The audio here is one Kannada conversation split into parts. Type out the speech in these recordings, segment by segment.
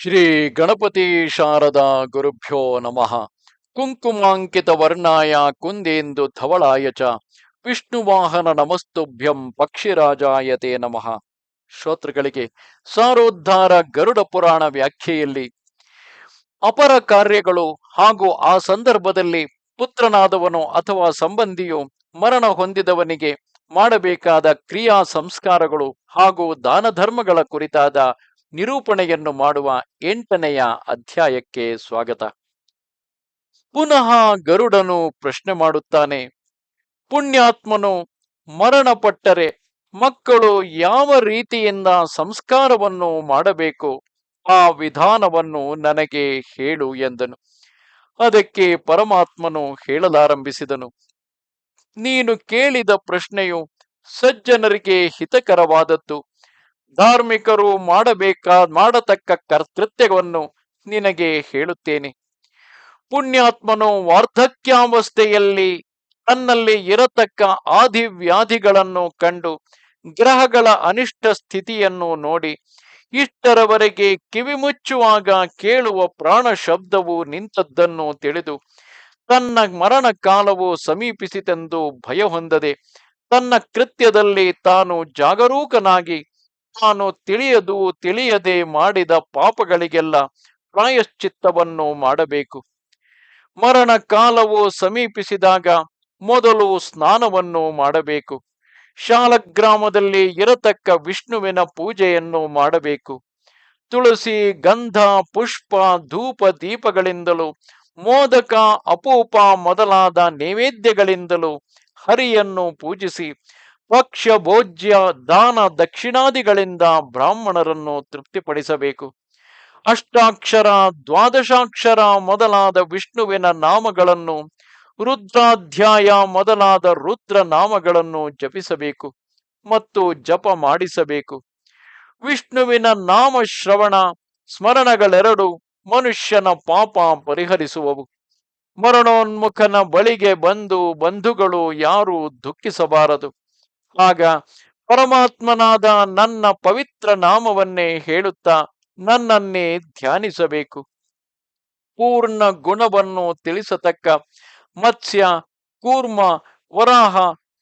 ಶ್ರೀ ಗಣಪತಿ ಶಾರದಾ ಗುರುಭ್ಯೋ ನಮಃ. ಕುಂಕುಮಾಂಕಿತ ವರ್ಣಾಯ ಕುಂದೇಂದು ಧವಳಾಯ ಚ. ವಿಷ್ಣುವಾಹನ ನಮಸ್ತುಭ್ಯಂ ಪಕ್ಷಿರಾಜಾಯತೆ ನಮಃ. ಶ್ರೋತೃಗಳಿಗೆ, ಸಾರೋದ್ಧಾರ ಗರುಡ ಪುರಾಣ ವ್ಯಾಖ್ಯೆಯಲ್ಲಿ ಅಪರ ಕಾರ್ಯಗಳು ಹಾಗೂ ಆ ಸಂದರ್ಭದಲ್ಲಿ ಪುತ್ರನಾದವನು ಅಥವಾ ಸಂಬಂಧಿಯು ಮರಣ ಹೊಂದಿದವನಿಗೆ ಮಾಡಬೇಕಾದ ಕ್ರಿಯಾ ಸಂಸ್ಕಾರಗಳು ಹಾಗೂ ದಾನ ಧರ್ಮಗಳ ಕುರಿತಾದ ನಿರೂಪಣೆಯನ್ನು ಮಾಡುವ ಎಂಟನೆಯ ಅಧ್ಯಾಯಕ್ಕೆ ಸ್ವಾಗತ. ಪುನಃ ಗರುಡನು ಪ್ರಶ್ನೆ ಮಾಡುತ್ತಾನೆ, ಪುಣ್ಯಾತ್ಮನು ಮರಣಪಟ್ಟರೆ ಮಕ್ಕಳು ಯಾವ ರೀತಿಯಿಂದ ಸಂಸ್ಕಾರವನ್ನು ಮಾಡಬೇಕು? ಆ ವಿಧಾನವನ್ನು ನನಗೆ ಹೇಳು ಎಂದನು. ಅದಕ್ಕೆ ಪರಮಾತ್ಮನು ಹೇಳಲಾರಂಭಿಸಿದನು, ನೀನು ಕೇಳಿದ ಪ್ರಶ್ನೆಯು ಸಜ್ಜನರಿಗೆ ಹಿತಕರವಾದದ್ದು. ಧಾರ್ಮಿಕರು ಮಾಡಬೇಕಾದ ಮಾಡತಕ್ಕ ಕರ್ತೃತ್ಯವನ್ನು ನಿನಗೆ ಹೇಳುತ್ತೇನೆ. ಪುಣ್ಯಾತ್ಮನು ವಾರ್ಧಕ್ಯಾವಸ್ಥೆಯಲ್ಲಿ ತನ್ನಲ್ಲಿ ಇರತಕ್ಕ ಆದಿ ವ್ಯಾಧಿಗಳನ್ನು ಕಂಡು ಗ್ರಹಗಳ ಅನಿಷ್ಟ ಸ್ಥಿತಿಯನ್ನು ನೋಡಿ ಇಷ್ಟರವರೆಗೆ ಕಿವಿಮುಚ್ಚುವಾಗ ಕೇಳುವ ಪ್ರಾಣ ಶಬ್ದವು ನಿಂತದ್ದನ್ನು ತಿಳಿದು ತನ್ನ ಮರಣ ಕಾಲವು ಸಮೀಪಿಸಿತೆಂದು ಭಯ ಹೊಂದದೆ ತನ್ನ ಕೃತ್ಯದಲ್ಲಿ ತಾನು ಜಾಗರೂಕನಾಗಿ ತಾನು ತಿಳಿಯದು ತಿಳಿಯದೆ ಮಾಡಿದ ಪಾಪಗಳಿಗೆಲ್ಲ ಪ್ರಾಯಶ್ಚಿತ್ತವನ್ನು ಮಾಡಬೇಕು. ಮರಣ ಕಾಲವು ಸಮೀಪಿಸಿದಾಗ ಮೊದಲು ಸ್ನಾನವನ್ನು ಮಾಡಬೇಕು. ಶಾಲಗ್ರಾಮದಲ್ಲಿ ಇರತಕ್ಕ ವಿಷ್ಣುವಿನ ಪೂಜೆಯನ್ನು ಮಾಡಬೇಕು. ತುಳಸಿ, ಗಂಧ, ಪುಷ್ಪ, ಧೂಪ, ದೀಪಗಳಿಂದಲೂ, ಮೋದಕ, ಅಪೂಪ ಮೊದಲಾದ ನೈವೇದ್ಯಗಳಿಂದಲೂ ಹರಿಯನ್ನು ಪೂಜಿಸಿ ಭಕ್ಷ್ಯ ಭೋಜ್ಯ ದಾನ ದಕ್ಷಿಣಾದಿಗಳಿಂದ ಬ್ರಾಹ್ಮಣರನ್ನು ತೃಪ್ತಿಪಡಿಸಬೇಕು. ಅಷ್ಟಾಕ್ಷರ, ದ್ವಾದಶಾಕ್ಷರ ಮೊದಲಾದ ವಿಷ್ಣುವಿನ ನಾಮಗಳನ್ನು, ರುದ್ರಾಧ್ಯಾಯ ಮೊದಲಾದ ರುದ್ರ ನಾಮಗಳನ್ನು ಜಪಿಸಬೇಕು ಮತ್ತು ಜಪ ಮಾಡಿಸಬೇಕು. ವಿಷ್ಣುವಿನ ನಾಮ ಶ್ರವಣ, ಸ್ಮರಣಗಳೆರಡು ಮನುಷ್ಯನ ಪಾಪ ಪರಿಹರಿಸುವವು. ಮರಣೋನ್ಮುಖನ ಬಳಿಗೆ ಬಂದು ಬಂಧುಗಳು ಯಾರೂ ದುಃಖಿಸಬಾರದು. ಆಗ ಪರಮಾತ್ಮನಾದ ನನ್ನ ಪವಿತ್ರ ನಾಮವನ್ನೇ ಹೇಳುತ್ತಾ ನನ್ನನ್ನೇ ಧ್ಯಾನಿಸಬೇಕು. ಪೂರ್ಣ ಗುಣವನ್ನು ತಿಳಿಸತಕ್ಕ ಮತ್ಸ್ಯ, ಕೂರ್ಮ, ವರಾಹ,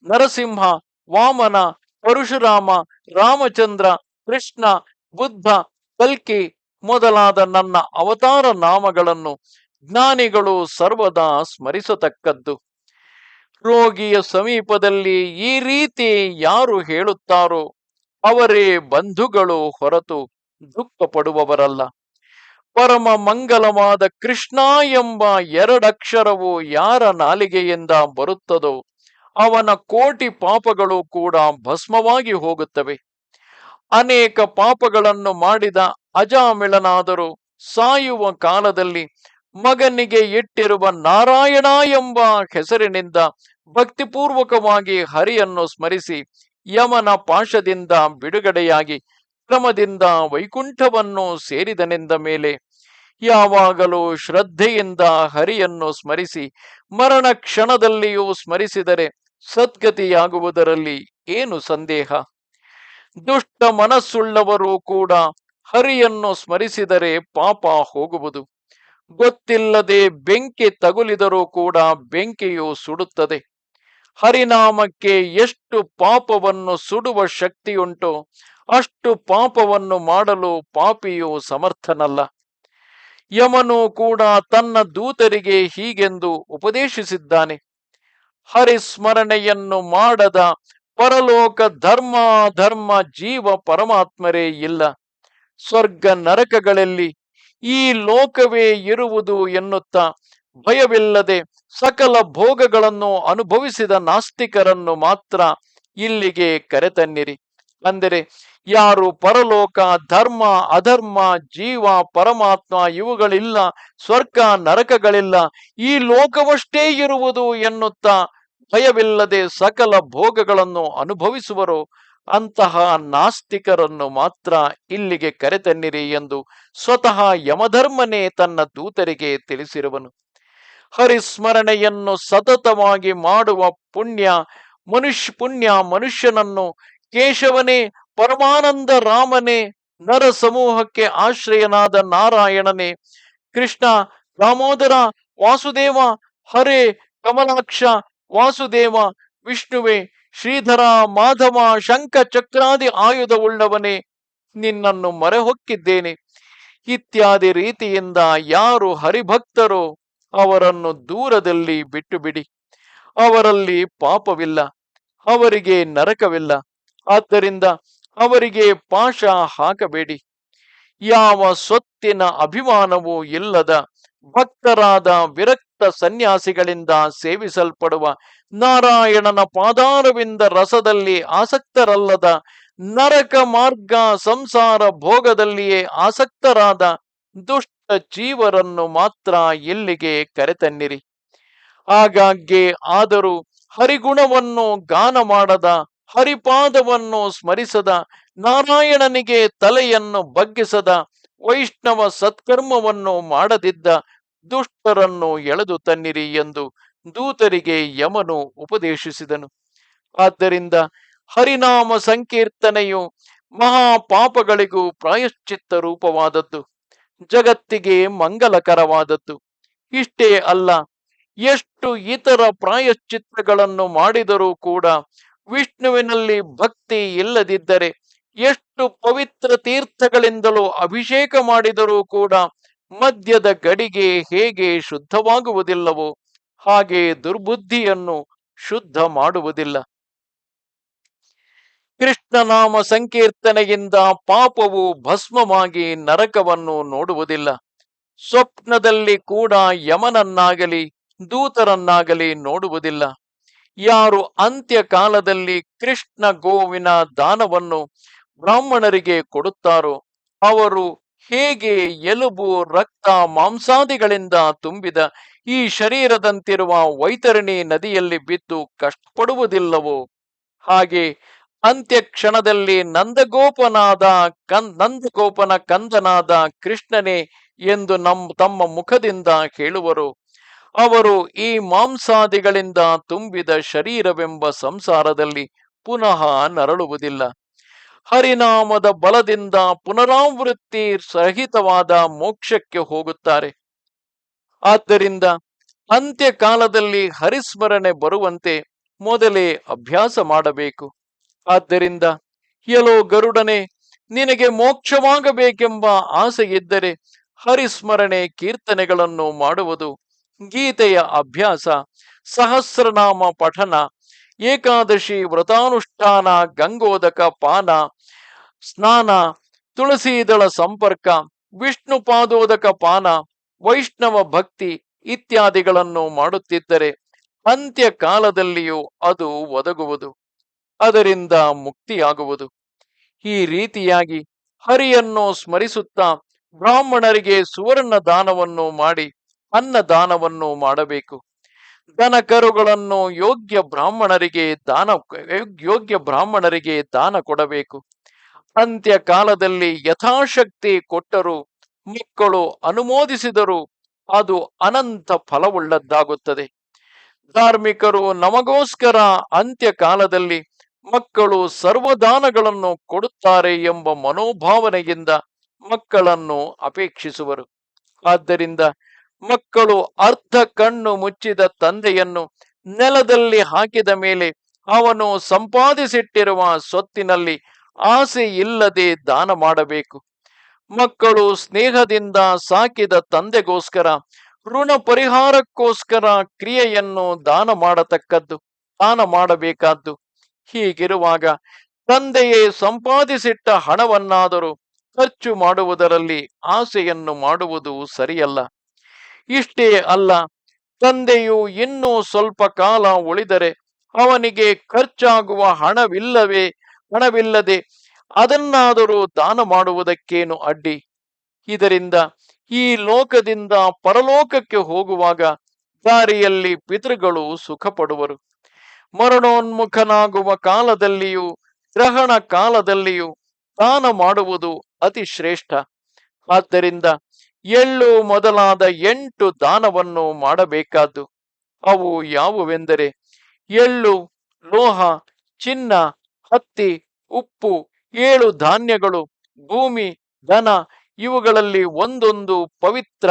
ನರಸಿಂಹ, ವಾಮನ, ಪರಶುರಾಮ, ರಾಮಚಂದ್ರ, ಕೃಷ್ಣ, ಬುದ್ಧ, ಕಲ್ಕಿ ಮೊದಲಾದ ನನ್ನ ಅವತಾರ ನಾಮಗಳನ್ನು ಜ್ಞಾನಿಗಳು ಸರ್ವದಾ ಸ್ಮರಿಸತಕ್ಕದ್ದು. ರೋಗಿಯ ಸಮೀಪದಲ್ಲಿ ಈ ರೀತಿ ಯಾರು ಹೇಳುತ್ತಾರೋ ಅವರೇ ಬಂಧುಗಳು ಹೊರತು ದುಃಖ ಪಡುವವರಲ್ಲ ಪರಮ ಮಂಗಲವಾದ ಕೃಷ್ಣ ಎಂಬ ಎರಡಕ್ಷರವು ಯಾರ ನಾಲಿಗೆಯಿಂದ ಬರುತ್ತದೋ ಅವನ ಕೋಟಿ ಪಾಪಗಳು ಕೂಡ ಭಸ್ಮವಾಗಿ ಹೋಗುತ್ತವೆ. ಅನೇಕ ಪಾಪಗಳನ್ನು ಮಾಡಿದ ಅಜಾಮಿಳನಾದರೂ ಸಾಯುವ ಕಾಲದಲ್ಲಿ ಮಗನಿಗೆ ಇಟ್ಟಿರುವ ನಾರಾಯಣ ಎಂಬ ಹೆಸರಿನಿಂದ ಭಕ್ತಿಪೂರ್ವಕವಾಗಿ ಹರಿಯನ್ನು ಸ್ಮರಿಸಿ ಯಮನ ಪಾಶದಿಂದ ಬಿಡುಗಡೆಯಾಗಿ ಕ್ರಮದಿಂದ ವೈಕುಂಠವನ್ನು ಸೇರಿದನೆಂದ ಮೇಲೆ ಯಾವಾಗಲೂ ಶ್ರದ್ಧೆಯಿಂದ ಹರಿಯನ್ನು ಸ್ಮರಿಸಿ ಮರಣ ಕ್ಷಣದಲ್ಲಿಯೂ ಸ್ಮರಿಸಿದರೆ ಸದ್ಗತಿಯಾಗುವುದರಲ್ಲಿ ಏನು ಸಂದೇಹ? ದುಷ್ಟ ಮನಸ್ಸುಳ್ಳವರು ಕೂಡ ಹರಿಯನ್ನು ಸ್ಮರಿಸಿದರೆ ಪಾಪ ಹೋಗುವುದು. ಗೊತ್ತಿಲ್ಲದೆ ಬೆಂಕಿ ತಗುಲಿದರೂ ಕೂಡ ಬೆಂಕಿಯು ಸುಡುತ್ತದೆ. ಹರಿನಾಮಕ್ಕೆ ಎಷ್ಟು ಪಾಪವನ್ನು ಸುಡುವ ಶಕ್ತಿಯುಂಟೋ ಅಷ್ಟು ಪಾಪವನ್ನು ಮಾಡಲು ಪಾಪಿಯು ಸಮರ್ಥನಲ್ಲ. ಯಮನು ಕೂಡ ತನ್ನ ದೂತರಿಗೆ ಹೀಗೆಂದು ಉಪದೇಶಿಸಿದ್ದಾನೆ. ಹರಿಸ್ಮರಣೆಯನ್ನು ಮಾಡದ ಪರಲೋಕ ಧರ್ಮ ಧರ್ಮ ಜೀವ ಪರಮಾತ್ಮರೇ ಇಲ್ಲ. ಸ್ವರ್ಗ ನರಕಗಳಲ್ಲಿ ಈ ಲೋಕವೇ ಇರುವುದು ಎನ್ನುತ್ತಾ ಭಯವಿಲ್ಲದೆ ಸಕಲ ಭೋಗಗಳನ್ನು ಅನುಭವಿಸಿದ ನಾಸ್ತಿಕರನ್ನು ಮಾತ್ರ ಇಲ್ಲಿಗೆ ಕರೆತನ್ನಿರಿ. ಅಂದರೆ ಯಾರು ಪರಲೋಕ, ಧರ್ಮ, ಅಧರ್ಮ, ಜೀವ, ಪರಮಾತ್ಮ ಇವುಗಳಿಲ್ಲ, ಸ್ವರ್ಗ, ನರಕಗಳಿಲ್ಲ, ಈ ಲೋಕವಷ್ಟೇ ಇರುವುದು ಎನ್ನುತ್ತಾ ಭಯವಿಲ್ಲದೆ ಸಕಲ ಭೋಗಗಳನ್ನು ಅನುಭವಿಸುವರು. ಅಂತಹ ನಾಸ್ತಿಕರನ್ನು ಮಾತ್ರ ಇಲ್ಲಿಗೆ ಕರೆತನ್ನಿರಿ ಎಂದು ಸ್ವತಃ ಯಮಧರ್ಮನೇ ತನ್ನ ದೂತರಿಗೆ ತಿಳಿಸಿರುವನು. ಹರಿಸ್ಮರಣೆಯನ್ನು ಸತತವಾಗಿ ಮಾಡುವ ಪುಣ್ಯ, ಮನುಷ್ಯ ಪುಣ್ಯ ಮನುಷ್ಯನನ್ನು ಕೇಶವನೇ, ಪರಮಾನಂದ ರಾಮನೇ, ನರ ಸಮೂಹಕ್ಕೆ ಆಶ್ರಯನಾದ ನಾರಾಯಣನೇ, ಕೃಷ್ಣ, ದಾಮೋದರ, ವಾಸುದೇವ, ಹರೇ, ಕಮಲಾಕ್ಷ, ವಾಸುದೇವ, ವಿಷ್ಣುವೆ ಶ್ರೀಧರ ಮಾಧವ ಶಂಕ ಚಕ್ರಾದಿ ಆಯುಧವುಳ್ಳವನೇ, ನಿನ್ನನ್ನು ಮರೆಹೊಕ್ಕಿದ್ದೇನೆ. ಇತ್ಯಾದಿ ರೀತಿಯಿಂದ ಯಾರು ಹರಿಭಕ್ತರೋ ಅವರನ್ನು ದೂರದಲ್ಲಿ ಬಿಟ್ಟು ಬಿಡಿ ಅವರಲ್ಲಿ ಪಾಪವಿಲ್ಲ, ಅವರಿಗೆ ನರಕವಿಲ್ಲ. ಆದ್ದರಿಂದ ಅವರಿಗೆ ಪಾಶ ಹಾಕಬೇಡಿ. ಯಾವ ಸ್ವತ್ತಿನ ಅಭಿಮಾನವೂ ಇಲ್ಲದ ಭಕ್ತರಾದ ವಿರಕ್ತ ಸನ್ಯಾಸಿಗಳಿಂದ ಸೇವಿಸಲ್ಪಡುವ ನಾರಾಯಣನ ಪಾದಾರವಿಂದ ರಸದಲ್ಲಿ ಆಸಕ್ತರಲ್ಲದ ನರಕ ಮಾರ್ಗ ಸಂಸಾರ ಭೋಗದಲ್ಲಿಯೇ ಆಸಕ್ತರಾದ ದುಷ್ಟ ಜೀವರನ್ನು ಮಾತ್ರ ಇಲ್ಲಿಗೆ ಕರೆತನ್ನಿರಿ. ಆಗಾಗ್ಗೆ ಆದರೂ ಹರಿಗುಣವನ್ನು ಗಾನ ಮಾಡದ, ಹರಿಪಾದವನ್ನು ಸ್ಮರಿಸದ, ನಾರಾಯಣನಿಗೆ ತಲೆಯನ್ನು ಬಗ್ಗಿಸದ, ವೈಷ್ಣವ ಸತ್ಕರ್ಮವನ್ನು ಮಾಡದಿದ್ದ ದುಷ್ಟರನ್ನು ಎಳೆದು ತನ್ನಿರಿ ಎಂದು ದೂತರಿಗೆ ಯಮನು ಉಪದೇಶಿಸಿದನು. ಆದ್ದರಿಂದ ಹರಿನಾಮ ಸಂಕೀರ್ತನೆಯು ಮಹಾಪಾಪಗಳಿಗೂ ಪ್ರಾಯಶ್ಚಿತ್ತ ರೂಪವಾದದ್ದು. ಜಗತ್ತಿಗೆ ಮಂಗಲಕರವಾದದ್ದು. ಇಷ್ಟೇ ಅಲ್ಲ, ಎಷ್ಟು ಇತರ ಪ್ರಾಯಶ್ಚಿತ್ತಗಳನ್ನು ಮಾಡಿದರೂ ಕೂಡ ವಿಷ್ಣುವಿನಲ್ಲಿ ಭಕ್ತಿ ಇಲ್ಲದಿದ್ದರೆ, ಎಷ್ಟು ಪವಿತ್ರ ತೀರ್ಥಗಳಿಂದಲೂ ಅಭಿಷೇಕ ಮಾಡಿದರೂ ಕೂಡ ಮದ್ಯದ ಗಡಿಗೆ ಹೇಗೆ ಶುದ್ಧವಾಗುವುದಿಲ್ಲವೋ ಹಾಗೆ ದುರ್ಬುದ್ಧಿಯನ್ನು ಶುದ್ಧ ಮಾಡುವುದಿಲ್ಲ. ಕೃಷ್ಣನಾಮ ಸಂಕೀರ್ತನೆಯಿಂದ ಪಾಪವು ಭಸ್ಮವಾಗಿ ನರಕವನ್ನು ನೋಡುವುದಿಲ್ಲ. ಸ್ವಪ್ನದಲ್ಲಿ ಕೂಡ ಯಮನನ್ನಾಗಲಿ ದೂತರನ್ನಾಗಲಿ ನೋಡುವುದಿಲ್ಲ. ಯಾರು ಅಂತ್ಯಕಾಲದಲ್ಲಿ ಕೃಷ್ಣ ಗೋವಿನ ದಾನವನ್ನು ಬ್ರಾಹ್ಮಣರಿಗೆ ಕೊಡುತ್ತಾರೋ ಅವರು ಹೇಗೆ ಎಲುಬು, ರಕ್ತ, ಮಾಂಸಾದಿಗಳಿಂದ ತುಂಬಿದ ಈ ಶರೀರದಂತಿರುವ ವೈತರಣಿ ನದಿಯಲ್ಲಿ ಬಿದ್ದು ಕಷ್ಟಪಡುವುದಿಲ್ಲವೋ? ಹಾಗೆ ಅಂತ್ಯ ಕ್ಷಣದಲ್ಲಿ ನಂದಗೋಪನಾದ ನಂದಗೋಪನ ಕಂದನಾದ ಕೃಷ್ಣನೇ ಎಂದು ನಮ್ಮ ತಮ್ಮ ಮುಖದಿಂದ ಹೇಳುವರು. ಅವರು ಈ ಮಾಂಸಾದಿಗಳಿಂದ ತುಂಬಿದ ಶರೀರವೆಂಬ ಸಂಸಾರದಲ್ಲಿ ಪುನಃ ನರಳುವುದಿಲ್ಲ. ಹರಿನಾಮದ ಬಲದಿಂದ ಪುನರಾವೃತ್ತಿ ಸಹಿತವಾದ ಮೋಕ್ಷಕ್ಕೆ ಹೋಗುತ್ತಾರೆ. ಆದ್ದರಿಂದ ಅಂತ್ಯಕಾಲದಲ್ಲಿ ಹರಿಸ್ಮರಣೆ ಬರುವಂತೆ ಮೊದಲೇ ಅಭ್ಯಾಸ ಮಾಡಬೇಕು. ಆದ್ದರಿಂದ ಎಲೋ ಗರುಡನೆ, ನಿನಗೆ ಮೋಕ್ಷವಾಗಬೇಕೆಂಬ ಆಸೆ ಇದ್ದರೆ ಹರಿಸ್ಮರಣೆ ಕೀರ್ತನೆಗಳನ್ನು ಮಾಡುವುದು ಗೀತೆಯ ಅಭ್ಯಾಸ, ಸಹಸ್ರನಾಮ ಪಠನ ಏಕಾದಶಿ ವ್ರತಾನುಷ್ಠಾನ, ಗಂಗೋದಕ ಪಾನ, ಸ್ನಾನ, ತುಳಸೀದಳ ಸಂಪರ್ಕ, ವಿಷ್ಣು ಪಾದೋದಕ ಪಾನ, ವೈಷ್ಣವ ಭಕ್ತಿ ಇತ್ಯಾದಿಗಳನ್ನು ಮಾಡುತ್ತಿದ್ದರೆ ಅಂತ್ಯ ಕಾಲದಲ್ಲಿಯೂ ಅದು ಒದಗುವುದು, ಅದರಿಂದ ಮುಕ್ತಿಯಾಗುವುದು. ಈ ರೀತಿಯಾಗಿ ಹರಿಯನ್ನು ಸ್ಮರಿಸುತ್ತಾ ಬ್ರಾಹ್ಮಣರಿಗೆ ಸುವರ್ಣ ದಾನವನ್ನು ಮಾಡಿ ಅನ್ನ ದಾನವನ್ನು ಮಾಡಬೇಕು. ದನ ಕರುಗಳನ್ನು ಯೋಗ್ಯ ಬ್ರಾಹ್ಮಣರಿಗೆ ದಾನ, ಯೋಗ್ಯ ಬ್ರಾಹ್ಮಣರಿಗೆ ದಾನ ಕೊಡಬೇಕು. ಅಂತ್ಯ ಕಾಲದಲ್ಲಿ ಯಥಾಶಕ್ತಿ ಕೊಟ್ಟರು, ಮಕ್ಕಳು ಅನುಮೋದಿಸಿದರು, ಅದು ಅನಂತ ಫಲವುಳ್ಳದ್ದಾಗುತ್ತದೆ. ಧಾರ್ಮಿಕರು ನಮಗೋಸ್ಕರ ಅಂತ್ಯ ಕಾಲದಲ್ಲಿ ಮಕ್ಕಳು ಸರ್ವದಾನಗಳನ್ನು ಕೊಡುತ್ತಾರೆ ಎಂಬ ಮನೋಭಾವನೆಯಿಂದ ಮಕ್ಕಳನ್ನು ಅಪೇಕ್ಷಿಸುವರು. ಆದ್ದರಿಂದ ಮಕ್ಕಳು ಅರ್ಧ ಕಣ್ಣು ಮುಚ್ಚಿದ ತಂದೆಯನ್ನು ನೆಲದಲ್ಲಿ ಹಾಕಿದ ಮೇಲೆ ಅವನು ಸಂಪಾದಿಸಿಟ್ಟಿರುವ ಸ್ವತ್ತಿನಲ್ಲಿ ಆಸೆ ಇಲ್ಲದೆ ದಾನ ಮಾಡಬೇಕು. ಮಕ್ಕಳು ಸ್ನೇಹದಿಂದ ಸಾಕಿದ ತಂದೆಗೋಸ್ಕರ, ಋಣ ಪರಿಹಾರಕ್ಕೋಸ್ಕರ ಕ್ರಿಯೆಯನ್ನು ದಾನ ಮಾಡತಕ್ಕದ್ದು, ದಾನ ಮಾಡಬೇಕಾದ್ದು. ಹೀಗಿರುವಾಗ ತಂದೆಯೇ ಸಂಪಾದಿಸಿಟ್ಟ ಹಣವನ್ನಾದರೂ ಖರ್ಚು ಮಾಡುವುದರಲ್ಲಿ ಆಸೆಯನ್ನು ಮಾಡುವುದು ಸರಿಯಲ್ಲ. ಇಷ್ಟೇ ಅಲ್ಲ, ತಂದೆಯು ಇನ್ನೂ ಸ್ವಲ್ಪ ಕಾಲ ಉಳಿದರೆ ಅವನಿಗೆ ಖರ್ಚಾಗುವ ಹಣವಿಲ್ಲವೇ? ಹಣವಿಲ್ಲದೆ ಅದನ್ನಾದರೂ ದಾನ ಮಾಡುವುದಕ್ಕೇನು ಅಡ್ಡಿ? ಇದರಿಂದ ಈ ಲೋಕದಿಂದ ಪರಲೋಕಕ್ಕೆ ಹೋಗುವಾಗ ದಾರಿಯಲ್ಲಿ ಪಿತೃಗಳು ಸುಖಪಡುವರು. ಮರಣೋನ್ಮುಖನಾಗುವ ಕಾಲದಲ್ಲಿಯೂ, ಗ್ರಹಣ ಕಾಲದಲ್ಲಿಯೂ ದಾನ ಮಾಡುವುದು ಅತಿ ಶ್ರೇಷ್ಠ ಆದ್ದರಿಂದ ಎಳ್ಳು ಮೊದಲಾದ ಎಂಟು ದಾನವನ್ನು ಮಾಡಬೇಕಾದ್ದು ಅವು ಯಾವುವೆಂದರೆ ಎಳ್ಳು, ಲೋಹ, ಚಿನ್ನ, ಹತ್ತಿ, ಉಪ್ಪು, ಏಳು ಧಾನ್ಯಗಳು, ಭೂಮಿ ಧನ ಇವುಗಳಲ್ಲಿ ಒಂದೊಂದು ಪವಿತ್ರ.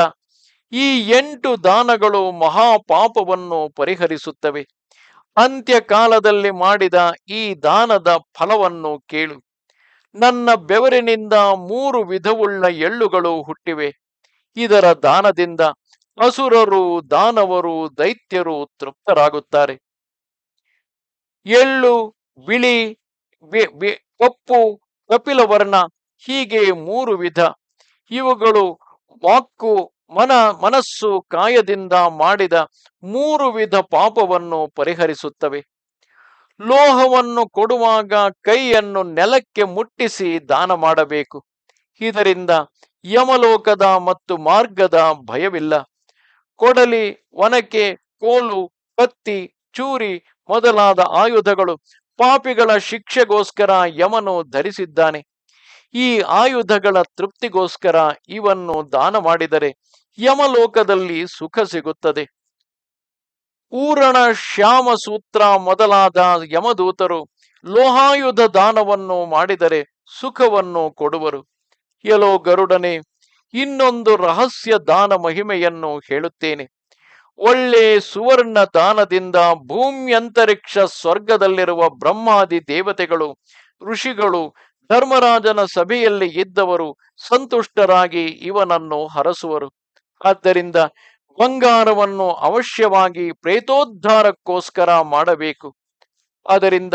ಈ ಎಂಟು ದಾನಗಳು ಮಹಾಪಾಪವನ್ನು ಪರಿಹರಿಸುತ್ತವೆ. ಅಂತ್ಯಕಾಲದಲ್ಲಿ ಮಾಡಿದ ಈ ದಾನದ ಫಲವನ್ನು ಕೇಳು. ನನ್ನ ಬೆವರಿನಿಂದ ಮೂರು ವಿಧವುಳ್ಳ ಎಳ್ಳುಗಳು ಹುಟ್ಟಿವೆ. ಇದರ ದಾನದಿಂದ ಅಸುರರು, ದಾನವರು, ದೈತ್ಯರು ತೃಪ್ತರಾಗುತ್ತಾರೆ. ಎಳ್ಳು, ಬಿಳಿ ಕಪ್ಪು, ಕಪಿಲವರ್ಣ, ಹೀಗೆ ಮೂರು ವಿಧ. ಇವುಗಳು ವಾಕ್ಕು, ಮನ, ಮನಸ್ಸು ಕಾಯದಿಂದ ಮಾಡಿದ ಮೂರು ವಿಧ ಪಾಪವನ್ನು ಪರಿಹರಿಸುತ್ತವೆ. ಲೋಹವನ್ನು ಕೊಡುವಾಗ ಕೈಯನ್ನು ನೆಲಕ್ಕೆ ಮುಟ್ಟಿಸಿ ದಾನ ಮಾಡಬೇಕು. ಇದರಿಂದ ಯಮಲೋಕದ ಮತ್ತು ಮಾರ್ಗದ ಭಯವಿಲ್ಲ. ಕೊಡಲಿ, ಒನಕೆ, ಕೋಲು, ಕತ್ತಿ, ಚೂರಿ ಮೊದಲಾದ ಆಯುಧಗಳು ಪಾಪಿಗಳ ಶಿಕ್ಷೆಗೋಸ್ಕರ ಯಮನು ಧರಿಸಿದ್ದಾನೆ. ಈ ಆಯುಧಗಳ ತೃಪ್ತಿಗೋಸ್ಕರ ಇವನ್ನು ದಾನ ಮಾಡಿದರೆ ಯಮಲೋಕದಲ್ಲಿ ಸುಖ ಸಿಗುತ್ತದೆ. ಊರಣ ಶ್ಯಾಮ ಸೂತ್ರ ಮೊದಲಾದ ಯಮದೂತರು ಲೋಹಾಯುಧ ದಾನವನ್ನು ಮಾಡಿದರೆ ಸುಖವನ್ನು ಕೊಡುವರು. ಎಲೋ ಗರುಡನೆ, ಇನ್ನೊಂದು ರಹಸ್ಯ ದಾನ ಮಹಿಮೆಯನ್ನು ಹೇಳುತ್ತೇನೆ. ಒಳ್ಳೆ ಸುವರ್ಣ ದಾನದಿಂದ ಭೂಮ್ಯಂತರಿಕ್ಷ ಸ್ವರ್ಗದಲ್ಲಿರುವ ಬ್ರಹ್ಮಾದಿ ದೇವತೆಗಳು, ಋಷಿಗಳು, ಧರ್ಮರಾಜನ ಸಭೆಯಲ್ಲಿ ಇದ್ದವರು ಸಂತುಷ್ಟರಾಗಿ ಇವನನ್ನು ಹರಸುವರು. ಆದ್ದರಿಂದ ಬಂಗಾರವನ್ನು ಅವಶ್ಯವಾಗಿ ಪ್ರೇತೋದ್ಧಾರಕ್ಕೋಸ್ಕರ ಮಾಡಬೇಕು. ಅದರಿಂದ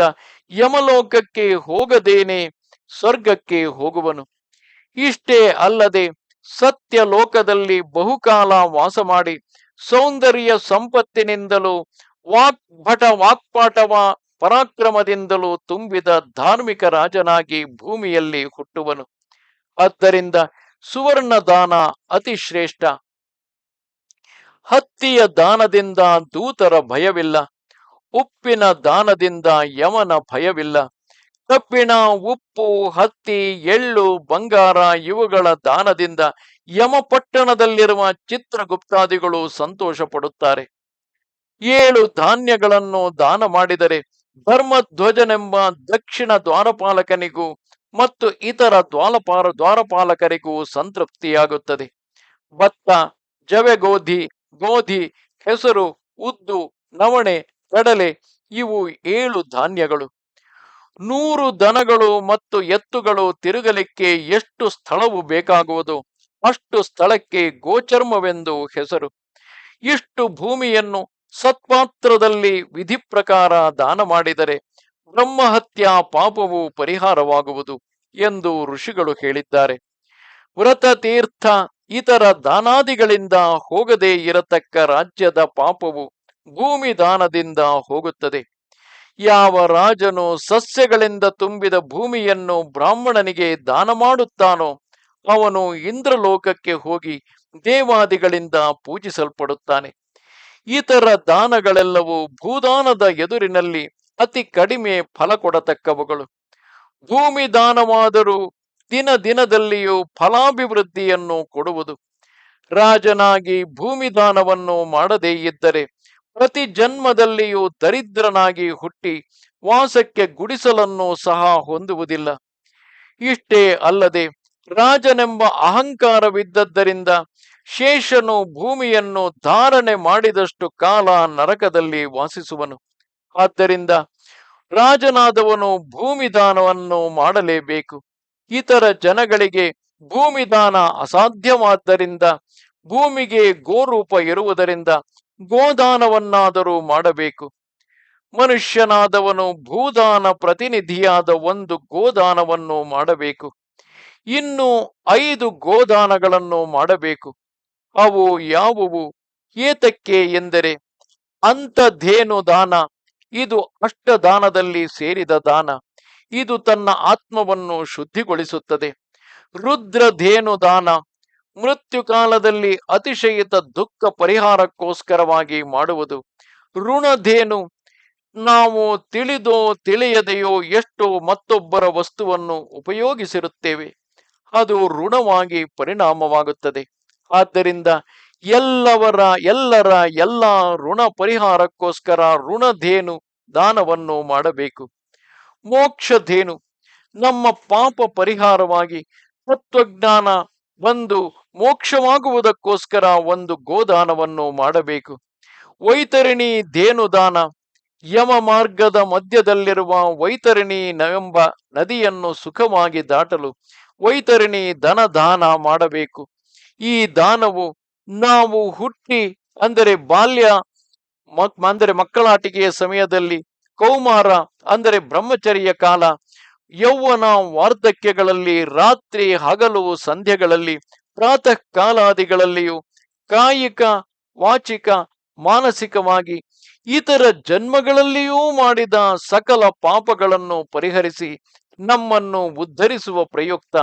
ಯಮಲೋಕಕ್ಕೆ ಹೋಗದೇನೆ, ಸ್ವರ್ಗಕ್ಕೆ ಹೋಗುವನು. ಇಷ್ಟೇ ಅಲ್ಲದೆ ಸತ್ಯ ಲೋಕದಲ್ಲಿ ಬಹುಕಾಲ ವಾಸ ಮಾಡಿ ಸೌಂದರ್ಯ ಸಂಪತ್ತಿನಿಂದಲೂ ವಾಕ್ಭಟ ವಾಕ್ಪಾಟವ ಪರಾಕ್ರಮದಿಂದಲೂ ತುಂಬಿದ ಧಾರ್ಮಿಕ ರಾಜನಾಗಿ ಭೂಮಿಯಲ್ಲಿ ಹುಟ್ಟುವನು. ಆದ್ದರಿಂದ ಸುವರ್ಣ ದಾನ ಅತಿ ಶ್ರೇಷ್ಠ ಹತ್ತಿಯ ದಾನದಿಂದ ದೂತರ ಭಯವಿಲ್ಲ. ಉಪ್ಪಿನ ದಾನದಿಂದ ಯಮನ ಭಯವಿಲ್ಲ. ಕಬ್ಬಿಣ, ಉಪ್ಪು, ಹತ್ತಿ, ಎಳ್ಳು, ಬಂಗಾರ ಇವುಗಳ ದಾನದಿಂದ ಯಮಪಟ್ಟಣದಲ್ಲಿರುವ ಚಿತ್ರಗುಪ್ತಾದಿಗಳು ಸಂತೋಷ ಪಡುತ್ತಾರೆ ಏಳು ಧಾನ್ಯಗಳನ್ನು ದಾನ ಮಾಡಿದರೆ ಧರ್ಮಧ್ವಜನೆಂಬ ದಕ್ಷಿಣ ದ್ವಾರಪಾಲಕನಿಗೂ ಮತ್ತು ಇತರ ದ್ವಾಲಪಾಲ ದ್ವಾರಪಾಲಕರಿಗೂ ಸಂತೃಪ್ತಿಯಾಗುತ್ತದೆ. ಭತ್ತ, ಜವೆಗೋಧಿ, ಗೋಧಿ, ಹೆಸರು, ಉದ್ದು, ನವಣೆ, ಕಡಲೆ ಇವು ಏಳು ಧಾನ್ಯಗಳು. ನೂರು ದನಗಳು ಮತ್ತು ಎತ್ತುಗಳು ತಿರುಗಲಿಕ್ಕೆ ಎಷ್ಟು ಸ್ಥಳವು ಬೇಕಾಗುವುದು? ಅಷ್ಟು ಸ್ಥಳಕ್ಕೆ ಗೋಚರ್ಮವೆಂದು ಹೆಸರು. ಇಷ್ಟು ಭೂಮಿಯನ್ನು ಸತ್ಪಾತ್ರದಲ್ಲಿ ವಿಧಿ ಪ್ರಕಾರ ದಾನ ಮಾಡಿದರೆ ಬ್ರಹ್ಮಹತ್ಯಾ ಪಾಪವು ಪರಿಹಾರವಾಗುವುದು ಎಂದು ಋಷಿಗಳು ಹೇಳಿದ್ದಾರೆ. ವ್ರತ ತೀರ್ಥ ಇತರ ದಾನಾದಿಗಳಿಂದ ಹೋಗದೇ ಇರತಕ್ಕ ರಾಜ್ಯದ ಪಾಪವು ಭೂಮಿ ದಾನದಿಂದ ಹೋಗುತ್ತದೆ. ಯಾವ ರಾಜನು ಸಸ್ಯಗಳಿಂದ ತುಂಬಿದ ಭೂಮಿಯನ್ನು ಬ್ರಾಹ್ಮಣನಿಗೆ ದಾನ ಮಾಡುತ್ತಾನೋ, ಅವನು ಇಂದ್ರಲೋಕಕ್ಕೆ ಹೋಗಿ ದೇವಾದಿಗಳಿಂದ ಪೂಜಿಸಲ್ಪಡುತ್ತಾನೆ. ಇತರ ದಾನಗಳೆಲ್ಲವೂ ಭೂದಾನದ ಎದುರಿನಲ್ಲಿ ಅತಿ ಕಡಿಮೆ ಫಲ ಕೊಡತಕ್ಕವುಗಳು. ಭೂಮಿ ದಾನವಾದರೂ ದಿನ ದಿನದಲ್ಲಿಯೂ ಫಲಾಭಿವೃದ್ಧಿಯನ್ನು ಕೊಡುವುದು. ರಾಜನಾಗಿ ಭೂಮಿ ದಾನವನ್ನು ಮಾಡದೇ ಇದ್ದರೆ ಪ್ರತಿ ಜನ್ಮದಲ್ಲಿಯೂ ದರಿದ್ರನಾಗಿ ಹುಟ್ಟಿ ವಾಸಕ್ಕೆ ಗುಡಿಸಲನ್ನು ಸಹ ಹೊಂದುವುದಿಲ್ಲ. ಇಷ್ಟೇ ಅಲ್ಲದೆ ರಾಜನೆಂಬ ಅಹಂಕಾರವಿದ್ದದ್ದರಿಂದ ಶೇಷನು ಭೂಮಿಯನ್ನು ಧಾರಣೆ ಮಾಡಿದಷ್ಟು ಕಾಲ ನರಕದಲ್ಲಿ ವಾಸಿಸುವನು. ಆದ್ದರಿಂದ ರಾಜನಾದವನು ಭೂಮಿ ದಾನವನ್ನು ಮಾಡಲೇಬೇಕು. ಇತರ ಜನಗಳಿಗೆ ಭೂಮಿ ದಾನ ಅಸಾಧ್ಯವಾದ್ದರಿಂದ ಭೂಮಿಗೆ ಗೋರೂಪ ಇರುವುದರಿಂದ ಗೋದಾನವನ್ನಾದರೂ ಮಾಡಬೇಕು. ಮನುಷ್ಯನಾದವನು ಭೂದಾನ ಪ್ರತಿನಿಧಿಯಾದ ಒಂದು ಗೋದಾನವನ್ನು ಮಾಡಬೇಕು. ಇನ್ನು ಐದು ಗೋದಾನಗಳನ್ನು ಮಾಡಬೇಕು. ಅವು ಯಾವುವು? ಏತಕ್ಕೆ ಎಂದರೆ ಅಂತಧೇನು ದಾನ? ಇದು ಅಷ್ಟದಾನದಲ್ಲಿ ಸೇರಿದ ದಾನ. ಇದು ತನ್ನ ಆತ್ಮವನ್ನು ಶುದ್ಧಿಗೊಳಿಸುತ್ತದೆ. ರುದ್ರಧೇನು ದಾನ? ಮೃತ್ಯು ಕಾಲದಲ್ಲಿ ಅತಿಶಯಿತ ದುಃಖ ಪರಿಹಾರಕ್ಕೋಸ್ಕರವಾಗಿ ಮಾಡುವುದು. ಋಣಧೇನು, ನಾವು ತಿಳಿದೋ ತಿಳಿಯದೆಯೋ ಎಷ್ಟೋ ಮತ್ತೊಬ್ಬರ ವಸ್ತುವನ್ನು ಉಪಯೋಗಿಸಿರುತ್ತೇವೆ. ಅದು ಋಣವಾಗಿ ಪರಿಣಾಮವಾಗುತ್ತದೆ. ಆದ್ದರಿಂದ ಎಲ್ಲವರ, ಎಲ್ಲರ ಎಲ್ಲ ಋಣ ಪರಿಹಾರಕ್ಕೋಸ್ಕರ ಋಣಧೇನು ದಾನವನ್ನು ಮಾಡಬೇಕು. ಮೋಕ್ಷಧೇನು, ನಮ್ಮ ಪಾಪ ಪರಿಹಾರವಾಗಿ ತತ್ವಜ್ಞಾನ ಬಂದು ಮೋಕ್ಷವಾಗುವುದಕ್ಕೋಸ್ಕರ ಒಂದು ಗೋದಾನವನ್ನು ಮಾಡಬೇಕು. ವೈತರಿಣಿ ಧೇನುದಾನ ಯಮ ಮಾರ್ಗದ ಮಧ್ಯದಲ್ಲಿರುವ ವೈತರಿಣಿ ನವೆಂಬ ನದಿಯನ್ನು ಸುಖವಾಗಿ ದಾಟಲು ವೈತರಿಣಿ ಧನ ದಾನ ಮಾಡಬೇಕು. ಈ ದಾನವು ನಾವು ಹುಟ್ಟಿ, ಅಂದರೆ ಬಾಲ್ಯ, ಮಕ್- ಅಂದರೆ ಮಕ್ಕಳಾಟಿಕೆಯ ಸಮಯದಲ್ಲಿ, ಕೌಮಾರ, ಅಂದರೆ ಬ್ರಹ್ಮಚರ್ಯ ಕಾಲ ಯೌವನ ವಾರ್ಧಕ್ಯಗಳಲ್ಲಿ, ರಾತ್ರಿ ಹಗಲು ಸಂಧ್ಯೆಗಳಲ್ಲಿ ಪ್ರಾತಃ ಕಾಲಾದಿಗಳಲ್ಲಿಯೂ ಕಾಯಿಕ, ವಾಚಿಕ, ಮಾನಸಿಕವಾಗಿ ಇತರ ಜನ್ಮಗಳಲ್ಲಿಯೂ ಮಾಡಿದ ಸಕಲ ಪಾಪಗಳನ್ನು ಪರಿಹರಿಸಿ ನಮ್ಮನ್ನು ಉದ್ಧರಿಸುವ ಪ್ರಯುಕ್ತ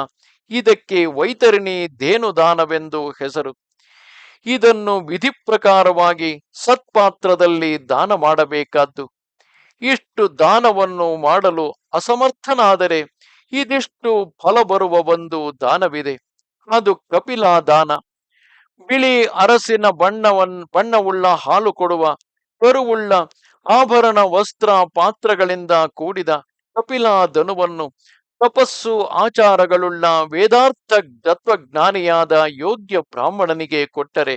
ಇದಕ್ಕೆ ವೈತರಣಿ ಧೇನುದಾನವೆಂದು ಹೆಸರು. ಇದನ್ನು ವಿಧಿ ಪ್ರಕಾರವಾಗಿ ಸತ್ಪಾತ್ರದಲ್ಲಿ ದಾನ ಮಾಡಬೇಕಾದ್ದು. ಇಷ್ಟು ದಾನವನ್ನು ಮಾಡಲು ಅಸಮರ್ಥನಾದರೆ ಇದಿಷ್ಟು ಫಲ ಬರುವ ಒಂದು ದಾನವಿದೆ. ಅದು ಕಪಿಲ ದಾನ. ಬಿಳಿ ಅರಸಿನ ಬಣ್ಣವನ್, ಬಣ್ಣವುಳ್ಳ ಹಾಲು ಕೊಡುವ, ಕರುವುಳ್ಳ ಆಭರಣ ವಸ್ತ್ರ ಪಾತ್ರಗಳಿಂದ ಕೂಡಿದ ಕಪಿಲಾ ಧನುವನ್ನು ತಪಸ್ಸು ಆಚಾರಗಳುಳ್ಳ ವೇದಾರ್ಥ ತತ್ವಜ್ಞಾನಿಯಾದ ಯೋಗ್ಯ ಬ್ರಾಹ್ಮಣನಿಗೆ ಕೊಟ್ಟರೆ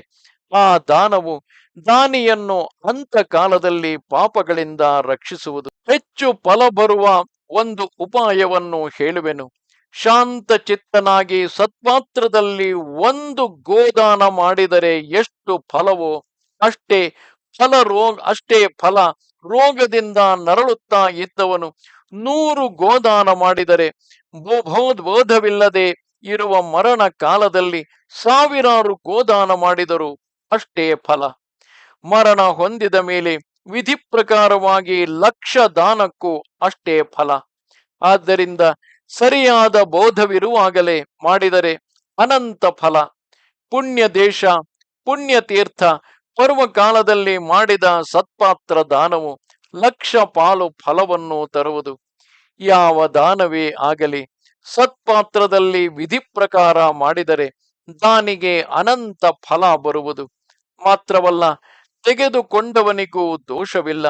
ಆ ದಾನವು ದಾನಿಯನ್ನು ಅಂತ ಕಾಲದಲ್ಲಿ ಪಾಪಗಳಿಂದ ರಕ್ಷಿಸುವುದು. ಹೆಚ್ಚು ಫಲ ಬರುವ ಒಂದು ಉಪಾಯವನ್ನು ಹೇಳುವೆನು. ಶಾಂತ ಚಿತ್ತನಾಗಿ ಸತ್ಪಾತ್ರದಲ್ಲಿ ಒಂದು ಗೋದಾನ ಮಾಡಿದರೆ ಎಷ್ಟು ಫಲವೋ ಅಷ್ಟೇ ಫಲ ರೋಗ, ಅಷ್ಟೇ ಫಲ ರೋಗದಿಂದ ನರಳುತ್ತಾ ಇದ್ದವನು. ನೂರು ಗೋದಾನ ಮಾಡಿದರೆ ಬೋಧವಿಲ್ಲದೆ ಇರುವ ಮರಣ ಕಾಲದಲ್ಲಿ ಸಾವಿರಾರು ಗೋದಾನ ಮಾಡಿದರು ಅಷ್ಟೇ ಫಲ. ಮರಣ ಹೊಂದಿದ ಮೇಲೆ ವಿಧಿ ಪ್ರಕಾರವಾಗಿ ಲಕ್ಷ ದಾನಕ್ಕೂ ಅಷ್ಟೇ ಫಲ. ಆದ್ದರಿಂದ ಸರಿಯಾದ ಬೋಧವಿರುವಾಗಲೇ ಮಾಡಿದರೆ ಅನಂತ ಫಲ. ಪುಣ್ಯ ದೇಶ ಪುಣ್ಯ ತೀರ್ಥ ಪರ್ವಕಾಲದಲ್ಲಿ ಮಾಡಿದ ಸತ್ಪಾತ್ರ ದಾನವು ಲಕ್ಷ ಪಾಲು ಫಲವನ್ನು ತರುವುದು. ಯಾವ ದಾನವೇ ಆಗಲಿ, ಸತ್ಪಾತ್ರದಲ್ಲಿ ವಿಧಿ ಪ್ರಕಾರ ಮಾಡಿದರೆ ದಾನಿಗೆ ಅನಂತ ಫಲ ಬರುವುದು. ಮಾತ್ರವಲ್ಲ ತೆಗೆದುಕೊಂಡವನಿಗೂ ದೋಷವಿಲ್ಲ.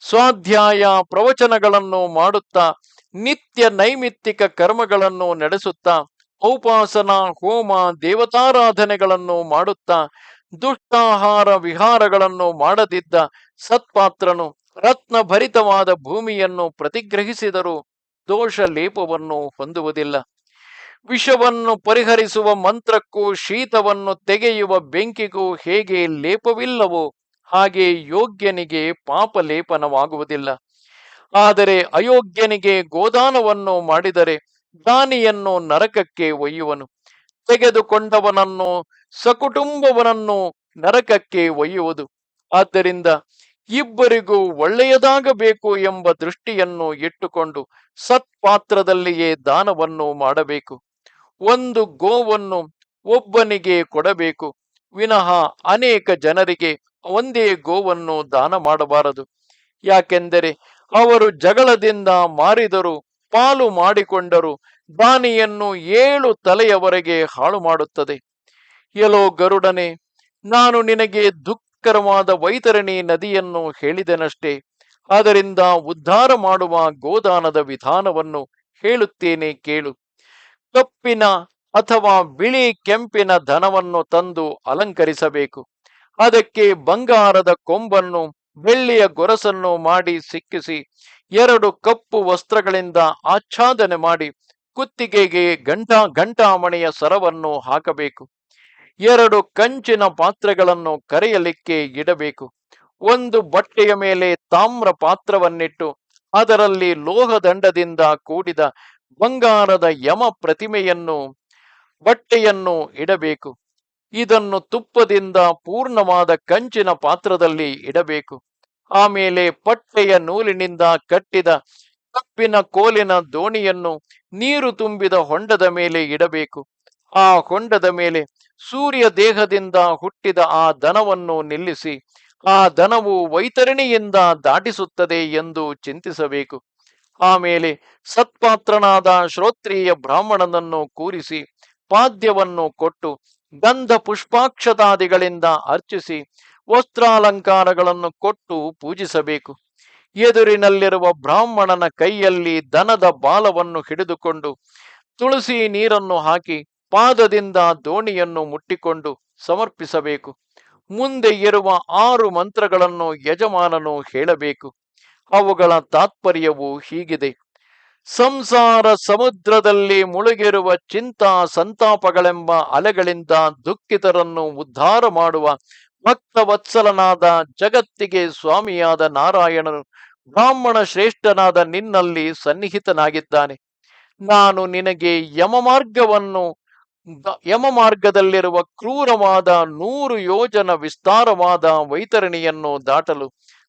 ಸ್ವಾಧ್ಯಾಯ ಪ್ರವಚನಗಳನ್ನು ಮಾಡುತ್ತಾ, ನಿತ್ಯ ನೈಮಿತ್ತಿಕ ಕರ್ಮಗಳನ್ನು ನಡೆಸುತ್ತಾ ಔಪಾಸನಾ ಹೋಮ, ದೇವತಾರಾಧನೆಗಳನ್ನು ಮಾಡುತ್ತಾ, ದುಷ್ಟಾಹಾರ ವಿಹಾರಗಳನ್ನು ಮಾಡದಿದ್ದ ಸತ್ಪಾತ್ರನು ರತ್ನ ಭರಿತವಾದ ಭೂಮಿಯನ್ನು ಪ್ರತಿಗ್ರಹಿಸಿದರೂ ದೋಷ ಲೇಪವನ್ನು ಹೊಂದುವುದಿಲ್ಲ. ವಿಷವನ್ನು ಪರಿಹರಿಸುವ ಮಂತ್ರಕ್ಕೂ ಶೀತವನ್ನು ತೆಗೆಯುವ ಬೆಂಕಿಗೂ ಹೇಗೆ ಲೇಪವಿಲ್ಲವೋ ಹಾಗೆ ಯೋಗ್ಯನಿಗೆ ಪಾಪ ಲೇಪನವಾಗುವುದಿಲ್ಲ ಆದರೆ ಅಯೋಗ್ಯನಿಗೆ ಗೋದಾನವನ್ನು ಮಾಡಿದರೆ ದಾನಿಯನ್ನು ನರಕಕ್ಕೆ ಒಯ್ಯುವನು. ತೆಗೆದುಕೊಂಡವನನ್ನು ಸಕುಟುಂಬವನನ್ನು ನರಕಕ್ಕೆ ಒಯ್ಯುವುದು. ಆದ್ದರಿಂದ ಇಬ್ಬರಿಗೂ ಒಳ್ಳೆಯದಾಗಬೇಕು ಎಂಬ ದೃಷ್ಟಿಯನ್ನು ಇಟ್ಟುಕೊಂಡು ಸತ್ಪಾತ್ರದಲ್ಲಿಯೇ ದಾನವನ್ನು ಮಾಡಬೇಕು. ಒಂದು ಗೋವನ್ನು ಒಬ್ಬನಿಗೆ ಕೊಡಬೇಕು. ವಿನಃ ಅನೇಕ ಜನರಿಗೆ ಒಂದೇ ಗೋವನ್ನು ದಾನ ಮಾಡಬಾರದು. ಯಾಕೆಂದರೆ ಅವರು ಜಗಳದಿಂದ ಮಾರಿದರು, ಪಾಲು ಮಾಡಿಕೊಂಡರು ದಾನಿಯನ್ನು ಏಳು ತಲೆಯವರೆಗೆ ಹಾಳು ಮಾಡುತ್ತದೆ. ಎಲೋ ಗರುಡನೆ, ನಾನು ನಿನಗೆ ದುಃಖರವಾದ ವೈತರಣಿ ನದಿಯನ್ನು ಹೇಳಿದೆನಷ್ಟೇ. ಅದರಿಂದ ಉದ್ಧಾರ ಮಾಡುವ ಗೋದಾನದ ವಿಧಾನವನ್ನು ಹೇಳುತ್ತೇನೆ ಕೇಳು. ಕಪ್ಪಿನ ಅಥವಾ ಬಿಳಿ ಕೆಂಪಿನ ಧನವನ್ನು ತಂದು ಅಲಂಕರಿಸಬೇಕು. ಅದಕ್ಕೆ ಬಂಗಾರದ ಕೊಂಬನ್ನು, ಬೆಳ್ಳಿಯ ಗೊರಸನ್ನು ಮಾಡಿ ಸಿಕ್ಕಿಸಿ, ಎರಡು ಕಪ್ಪು ವಸ್ತ್ರಗಳಿಂದ ಆಚ್ಛಾದನೆ ಮಾಡಿ ಕುತ್ತಿಗೆಗೆ ಗಂಟಾ ಗಂಟಾಮಣಿಯ ಸರವನ್ನು ಹಾಕಬೇಕು. ಎರಡು ಕಂಚಿನ ಪಾತ್ರೆಗಳನ್ನು ಕರೆಯಲಿಕ್ಕೆ ಇಡಬೇಕು. ಒಂದು ಬಟ್ಟೆಯ ಮೇಲೆ ತಾಮ್ರ ಪಾತ್ರವನ್ನಿಟ್ಟು, ಅದರಲ್ಲಿ ಲೋಹದಂಡದಿಂದ ಕೂಡಿದ ಬಂಗಾರದ ಯಮ ಪ್ರತಿಮೆಯನ್ನು, ಬಟ್ಟೆಯನ್ನು ಇಡಬೇಕು. ಇದನ್ನು ತುಪ್ಪದಿಂದ ಪೂರ್ಣವಾದ ಕಂಚಿನ ಪಾತ್ರದಲ್ಲಿ ಇಡಬೇಕು. ಆಮೇಲೆ ಪಟ್ಟೆಯ ನೂಲಿನಿಂದ ಕಟ್ಟಿದ ಕಪ್ಪಿನ ಕೋಲಿನ ದೋಣಿಯನ್ನು ನೀರು ತುಂಬಿದ ಹೊಂಡದ ಮೇಲೆ ಇಡಬೇಕು. ಆ ಹೊಂಡದ ಮೇಲೆ ಸೂರ್ಯ ದೇಹದಿಂದ ಹುಟ್ಟಿದ ಆ ದನವನ್ನು ನಿಲ್ಲಿಸಿ, ಆ ದನವು ವೈತರಣಿಯಿಂದ ದಾಟಿಸುತ್ತದೆ ಎಂದು ಚಿಂತಿಸಬೇಕು. ಆಮೇಲೆ ಸತ್ಪಾತ್ರನಾದ ಶ್ರೋತ್ರಿಯ ಬ್ರಾಹ್ಮಣನನ್ನು ಕೂರಿಸಿ ಪಾದ್ಯವನ್ನು ಕೊಟ್ಟು ಗಂಧ ಪುಷ್ಪಾಕ್ಷತಾದಿಗಳಿಂದ ಅರ್ಚಿಸಿ ವಸ್ತ್ರಾಲಂಕಾರಗಳನ್ನು ಕೊಟ್ಟು ಪೂಜಿಸಬೇಕು. ಎದುರಿನಲ್ಲಿರುವ ಬ್ರಾಹ್ಮಣನ ಕೈಯಲ್ಲಿ ದನದ ಬಾಲವನ್ನು ಹಿಡಿದುಕೊಂಡು ತುಳಸಿ ನೀರನ್ನು ಹಾಕಿ ಪಾದದಿಂದ ದೋಣಿಯನ್ನು ಮುಟ್ಟಿಕೊಂಡು ಸಮರ್ಪಿಸಬೇಕು. ಮುಂದೆ ಇರುವ ಆರು ಮಂತ್ರಗಳನ್ನು ಯಜಮಾನನು ಹೇಳಬೇಕು. ಅವುಗಳ ತಾತ್ಪರ್ಯವು ಹೀಗಿದೆ. ಸಂಸಾರ ಸಮುದ್ರದಲ್ಲಿ ಮುಳುಗಿರುವ ಚಿಂತಾ ಸಂತಾಪಗಳೆಂಬ ಅಲೆಗಳಿಂದ ದುಃಖಿತರನ್ನು ಉದ್ಧಾರ ಮಾಡುವ ಭಕ್ತವತ್ಸಲನಾದ ಜಗತ್ತಿಗೆ ಸ್ವಾಮಿಯಾದ ನಾರಾಯಣನು ಬ್ರಾಹ್ಮಣ ಶ್ರೇಷ್ಠನಾದ ನಿನ್ನಲ್ಲಿ ಸನ್ನಿಹಿತನಾಗಿದ್ದಾನೆ. ನಾನು ನಿನಗೆ ಯಮ ಮಾರ್ಗವನ್ನು ಯಮ ಮಾರ್ಗದಲ್ಲಿರುವ ಕ್ರೂರವಾದ ನೂರು ಯೋಜನ ವಿಸ್ತಾರವಾದ ವೈತರಣಿಯನ್ನು ದಾಟಲು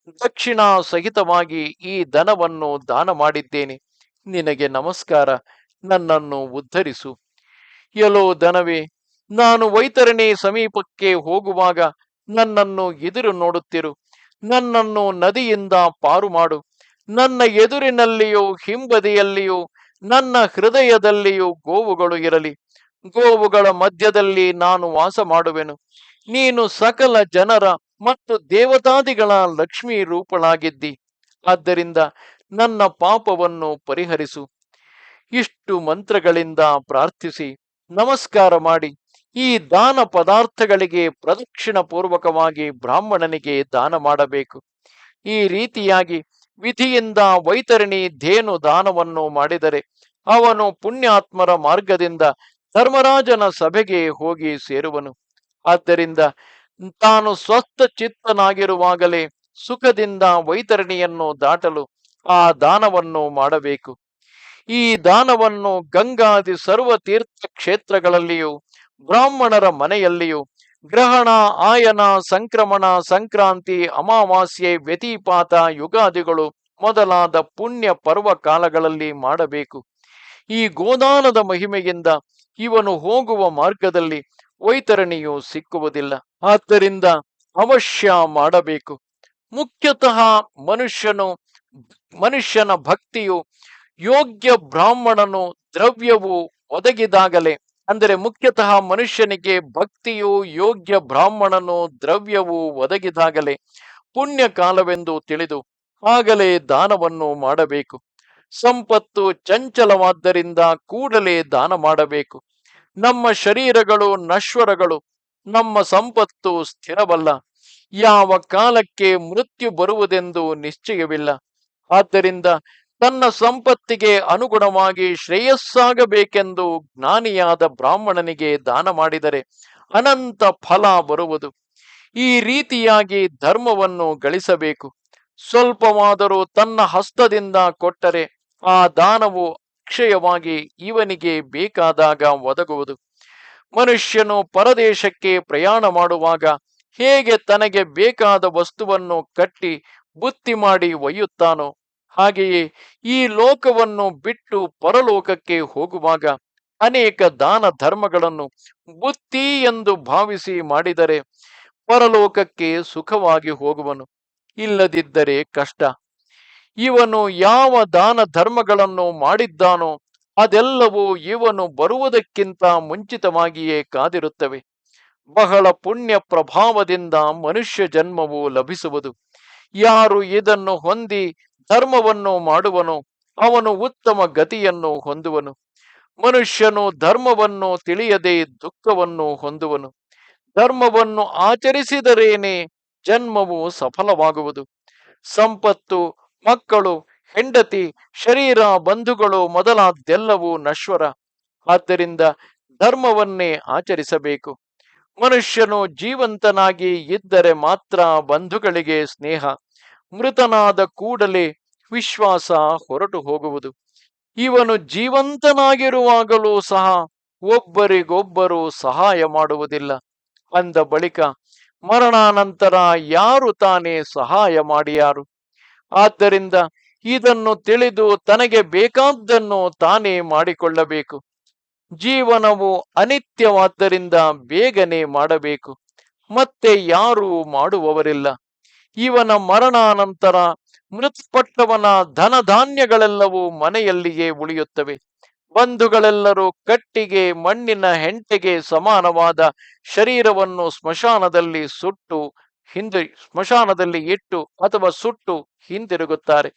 ದಕ್ಷಿಣ ಸಹಿತವಾಗಿ ಈ ಧನವನ್ನು ದಾನ ಮಾಡಿದ್ದೇನೆ. ನಿನಗೆ ನಮಸ್ಕಾರ. ನನ್ನನ್ನು ಉದ್ಧರಿಸು. ಎಲೋ ದನವೇ, ನಾನು ವೈತರಣಿ ಸಮೀಪಕ್ಕೆ ಹೋಗುವಾಗ ನನ್ನನ್ನು ಎದುರು ನೋಡುತ್ತಿರು. ನನ್ನನ್ನು ನದಿಯಿಂದ ಪಾರು ಮಾಡು. ನನ್ನ ಎದುರಿನಲ್ಲಿಯೂ, ಹಿಂಬದಿಯಲ್ಲಿಯೂ, ನನ್ನ ಹೃದಯದಲ್ಲಿಯೂ ಗೋವುಗಳು ಇರಲಿ. ಗೋವುಗಳ ಮಧ್ಯದಲ್ಲಿ ನಾನು ವಾಸ ಮಾಡುವೆನು. ನೀನು ಸಕಲ ಜನರ ಮತ್ತು ದೇವತಾದಿಗಳ ಲಕ್ಷ್ಮಿ ರೂಪಳಾಗಿದ್ದಿ. ಆದ್ದರಿಂದ ನನ್ನ ಪಾಪವನ್ನು ಪರಿಹರಿಸು. ಇಷ್ಟು ಮಂತ್ರಗಳಿಂದ ಪ್ರಾರ್ಥಿಸಿ, ನಮಸ್ಕಾರ ಮಾಡಿ, ಈ ದಾನ ಪದಾರ್ಥಗಳಿಗೆ ಪ್ರದಕ್ಷಿಣ ಪೂರ್ವಕವಾಗಿ ಬ್ರಾಹ್ಮಣನಿಗೆ ದಾನ ಮಾಡಬೇಕು. ಈ ರೀತಿಯಾಗಿ ವಿಧಿಯಿಂದ ವೈತರಣಿ ಧೇನು ದಾನವನ್ನು ಮಾಡಿದರೆ ಅವನು ಪುಣ್ಯಾತ್ಮರ ಮಾರ್ಗದಿಂದ ಧರ್ಮರಾಜನ ಸಭೆಗೆ ಹೋಗಿ ಸೇರುವನು. ಆದ್ದರಿಂದ ತಾನು ಸ್ವಸ್ಥ ಚಿತ್ತನಾಗಿರುವಾಗಲೇ ಸುಖದಿಂದ ವೈತರಣಿಯನ್ನು ದಾಟಲು ಆ ದಾನವನ್ನು ಮಾಡಬೇಕು. ಈ ದಾನವನ್ನು ಗಂಗಾದಿ ಸರ್ವ ತೀರ್ಥ ಕ್ಷೇತ್ರಗಳಲ್ಲಿಯೂ, ಬ್ರಾಹ್ಮಣರ ಮನೆಯಲ್ಲಿಯೂ, ಗ್ರಹಣ, ಆಯನ, ಸಂಕ್ರಮಣ, ಸಂಕ್ರಾಂತಿ, ಅಮಾವಾಸ್ಯೆ, ವ್ಯತಿಪಾತ ಯುಗಾದಿಗಳು ಮೊದಲಾದ ಪುಣ್ಯ ಪರ್ವ ಕಾಲಗಳಲ್ಲಿ ಮಾಡಬೇಕು. ಈ ಗೋದಾನದ ಮಹಿಮೆಯಿಂದ ಇವನು ಹೋಗುವ ಮಾರ್ಗದಲ್ಲಿ ವೈತರಣಿಯು ಸಿಕ್ಕುವುದಿಲ್ಲ. ಆದ್ದರಿಂದ ಅವಶ್ಯ ಮಾಡಬೇಕು. ಮುಖ್ಯತಃ ಮನುಷ್ಯನು, ಮನುಷ್ಯನ ಭಕ್ತಿಯು ಯೋಗ್ಯ ಬ್ರಾಹ್ಮಣನು ದ್ರವ್ಯವು ಒದಗಿದಾಗಲೇ, ಅಂದರೆ ಮುಖ್ಯತಃ ಮನುಷ್ಯನಿಗೆ ಭಕ್ತಿಯು ಯೋಗ್ಯ ಬ್ರಾಹ್ಮಣನು ದ್ರವ್ಯವು ಒದಗಿದಾಗಲೇ ಪುಣ್ಯ ಕಾಲವೆಂದು ತಿಳಿದು ಆಗಲೇ ದಾನವನ್ನು ಮಾಡಬೇಕು. ಸಂಪತ್ತು ಚಂಚಲವಾದ್ದರಿಂದ ಕೂಡಲೇ ದಾನ ಮಾಡಬೇಕು. ನಮ್ಮ ಶರೀರಗಳು ನಶ್ವರಗಳು, ನಮ್ಮ ಸಂಪತ್ತು ಸ್ಥಿರವಲ್ಲ. ಯಾವ ಕಾಲಕ್ಕೆ ಮೃತ್ಯು ಬರುವುದೆಂದು ನಿಶ್ಚಯವಿಲ್ಲ. ಆದ್ದರಿಂದ ತನ್ನ ಸಂಪತ್ತಿಗೆ ಅನುಗುಣವಾಗಿ ಶ್ರೇಯಸ್ಸಾಗಬೇಕೆಂದು ಜ್ಞಾನಿಯಾದ ಬ್ರಾಹ್ಮಣನಿಗೆ ದಾನ ಮಾಡಿದರೆ ಅನಂತ ಫಲ ಬರುವುದು. ಈ ರೀತಿಯಾಗಿ ಧರ್ಮವನ್ನು ಗಳಿಸಬೇಕು. ಸ್ವಲ್ಪವಾದರೂ ತನ್ನ ಹಸ್ತದಿಂದ ಕೊಟ್ಟರೆ ಆ ದಾನವು ಅಕ್ಷಯವಾಗಿ ಇವನಿಗೆ ಬೇಕಾದಾಗ ಒದಗುವುದು. ಮನುಷ್ಯನು ಪರದೇಶಕ್ಕೆ ಪ್ರಯಾಣ ಮಾಡುವಾಗ ಹೇಗೆ ತನಗೆ ಬೇಕಾದ ವಸ್ತುವನ್ನು ಕಟ್ಟಿ ಬುತ್ತಿ ಮಾಡಿ ಒಯ್ಯುತ್ತಾನೋ ಹಾಗೆಯೇ ಈ ಲೋಕವನ್ನು ಬಿಟ್ಟು ಪರಲೋಕಕ್ಕೆ ಹೋಗುವಾಗ ಅನೇಕ ದಾನ ಧರ್ಮಗಳನ್ನು ಬುತ್ತಿ ಎಂದು ಭಾವಿಸಿ ಮಾಡಿದರೆ ಪರಲೋಕಕ್ಕೆ ಸುಖವಾಗಿ ಹೋಗುವನು. ಇಲ್ಲದಿದ್ದರೆ ಕಷ್ಟ. ಇವನು ಯಾವ ದಾನ ಧರ್ಮಗಳನ್ನು ಮಾಡಿದ್ದಾನೋ ಅದೆಲ್ಲವೂ ಇವನು ಬರುವುದಕ್ಕಿಂತ ಮುಂಚಿತವಾಗಿಯೇ ಕಾದಿರುತ್ತವೆ. ಬಹಳ ಪುಣ್ಯ ಪ್ರಭಾವದಿಂದ ಮನುಷ್ಯ ಜನ್ಮವು ಲಭಿಸುವುದು. ಯಾರು ಇದನ್ನು ಹೊಂದಿ ಧರ್ಮವನ್ನು ಮಾಡುವನು ಅವನು ಉತ್ತಮ ಗತಿಯನ್ನು ಹೊಂದುವನು. ಮನುಷ್ಯನು ಧರ್ಮವನ್ನು ತಿಳಿಯದೆ ದುಃಖವನ್ನು ಹೊಂದುವನು. ಧರ್ಮವನ್ನು ಆಚರಿಸಿದರೇನೆ ಜನ್ಮವು ಸಫಲವಾಗುವುದು. ಸಂಪತ್ತು ಮಕ್ಕಳು, ಹೆಂಡತಿ, ಶರೀರ, ಬಂಧುಗಳು ಮೊದಲಾದ್ದೆಲ್ಲವೂ ನಶ್ವರ. ಆದ್ದರಿಂದ ಧರ್ಮವನ್ನೇ ಆಚರಿಸಬೇಕು. ಮನುಷ್ಯನು ಜೀವಂತನಾಗಿ ಇದ್ದರೆ ಮಾತ್ರ ಬಂಧುಗಳಿಗೆ ಸ್ನೇಹ. ಮೃತನಾದ ಕೂಡಲೇ ವಿಶ್ವಾಸ ಹೊರಟು ಹೋಗುವುದು. ಇವನು ಜೀವಂತನಾಗಿರುವಾಗಲೂ ಸಹ ಒಬ್ಬರಿಗೊಬ್ಬರು ಸಹಾಯ ಮಾಡುವುದಿಲ್ಲ. ಅಂದ ಬಳಿಕ ಮರಣಾನಂತರ ಯಾರು ತಾನೇ ಸಹಾಯ ಮಾಡಿಯಾರು? ಆದ್ದರಿಂದ ಇದನ್ನು ತಿಳಿದು ತನಗೆ ಬೇಕಾದ್ದನ್ನು ತಾನೇ ಮಾಡಿಕೊಳ್ಳಬೇಕು. ಜೀವನವು ಅನಿತ್ಯವಾದ್ದರಿಂದ ಬೇಗನೆ ಮಾಡಬೇಕು. ಮತ್ತೆ ಯಾರೂ ಮಾಡುವವರಿಲ್ಲ. ಇವನ ಮರಣಾನಂತರ ಮೃತ್ಪಟ್ಟವನ ಧನಧಾನ್ಯಗಳೆಲ್ಲವೂ ಮನೆಯಲ್ಲಿಯೇ ಉಳಿಯುತ್ತವೆ. ಬಂಧುಗಳೆಲ್ಲರೂ ಕಟ್ಟಿಗೆ, ಮಣ್ಣಿನ ಹೆಂಟೆಗೆ ಸಮಾನವಾದ ಶರೀರವನ್ನು ಸ್ಮಶಾನದಲ್ಲಿ ಸುಟ್ಟು ಹಿಂದೆ ಸ್ಮಶಾನದಲ್ಲಿ ಇಟ್ಟು ಅಥವಾ ಸುಟ್ಟು ಹಿಂದಿರುಗುತ್ತಾರೆ.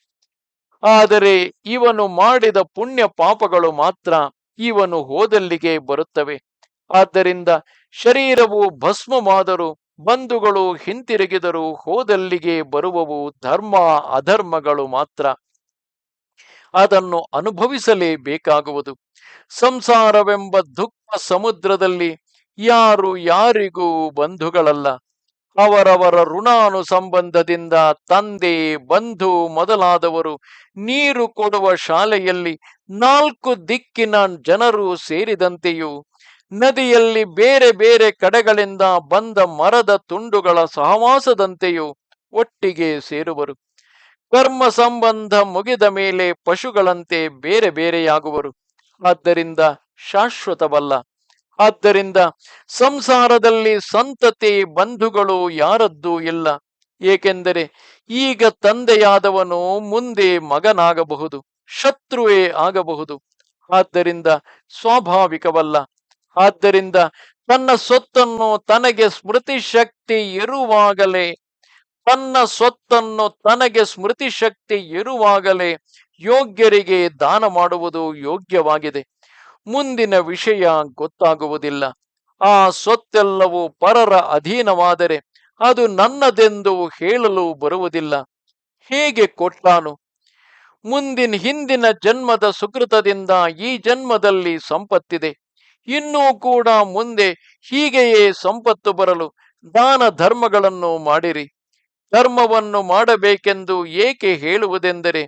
ಆದರೆ ಇವನು ಮಾಡಿದ ಪುಣ್ಯ ಪಾಪಗಳು ಮಾತ್ರ ಇವನು ಹೋದಲ್ಲಿಗೆ ಬರುತ್ತವೆ. ಆದ್ದರಿಂದ ಶರೀರವು ಭಸ್ಮವಾದರೂ ಬಂಧುಗಳು ಹಿಂತಿರುಗಿದರೂ ಹೋದಲ್ಲಿಗೆ ಬರುವವು ಧರ್ಮ, ಅಧರ್ಮಗಳು ಮಾತ್ರ. ಅದನ್ನು ಅನುಭವಿಸಲೇಬೇಕಾಗುವುದು. ಸಂಸಾರವೆಂಬ ದುಃಖ ಸಮುದ್ರದಲ್ಲಿ ಯಾರು ಯಾರಿಗೂ ಬಂಧುಗಳಲ್ಲ. ಅವರವರ ಋಣಾನುಸಂಬಂಧದಿಂದ ತಂದೆ, ಬಂಧು ಮೊದಲಾದವರು ನೀರು ಕೊಡುವ ಶಾಲೆಯಲ್ಲಿ ನಾಲ್ಕು ದಿಕ್ಕಿನ ಜನರು ಸೇರಿದಂತೆಯೂ ನದಿಯಲ್ಲಿ ಬೇರೆ ಬೇರೆ ಕಡೆಗಳಿಂದ ಬಂದ ಮರದ ತುಂಡುಗಳ ಸಹವಾಸದಂತೆಯೂ ಒಟ್ಟಿಗೆ ಸೇರುವರು. ಕರ್ಮ ಸಂಬಂಧ ಮುಗಿದ ಮೇಲೆ ಪಶುಗಳಂತೆ ಬೇರೆ ಬೇರೆಯಾಗುವರು. ಆದ್ದರಿಂದ ಶಾಶ್ವತವಲ್ಲ. ಆದ್ದರಿಂದ ಸಂಸಾರದಲ್ಲಿ ಸಂತತಿ ಬಂಧುಗಳು ಯಾರದ್ದು ಇಲ್ಲ. ಏಕೆಂದರೆ ಈಗ ತಂದೆಯಾದವನು ಮುಂದೆ ಮಗನಾಗಬಹುದು, ಶತ್ರುವೇ ಆಗಬಹುದು. ಆದ್ದರಿಂದ ಸ್ವಾಭಾವಿಕವಲ್ಲ. ಆದ್ದರಿಂದ ತನ್ನ ಸೊತ್ತನ್ನು ತನಗೆ ಸ್ಮೃತಿ ಶಕ್ತಿ ಇರುವಾಗಲೇ, ತನ್ನ ಸೊತ್ತನ್ನು ತನಗೆ ಸ್ಮೃತಿ ಶಕ್ತಿ ಇರುವಾಗಲೇ ಯೋಗ್ಯರಿಗೆ ದಾನ ಮಾಡುವುದು ಯೋಗ್ಯವಾಗಿದೆ. ಮುಂದಿನ ವಿಷಯ ಗೊತ್ತಾಗುವುದಿಲ್ಲ. ಆ ಸೊತ್ತೆಲ್ಲವೂ ಪರರ ಅಧೀನವಾದರೆ ಅದು ನನ್ನದೆಂದು ಹೇಳಲು ಬರುವುದಿಲ್ಲ. ಹೇಗೆ ಕೊಟ್ಟಾನು? ಮುಂದಿನ ಹಿಂದಿನ ಜನ್ಮದ ಸುಕೃತದಿಂದ ಈ ಜನ್ಮದಲ್ಲಿ ಸಂಪತ್ತಿದೆ. ಇನ್ನೂ ಕೂಡ ಮುಂದೆ ಹೀಗೆಯೇ ಸಂಪತ್ತು ಬರಲು ದಾನ ಧರ್ಮಗಳನ್ನು ಮಾಡಿರಿ. ಧರ್ಮವನ್ನು ಮಾಡಬೇಕೆಂದು ಏಕೆ ಹೇಳುವುದೆಂದರೆ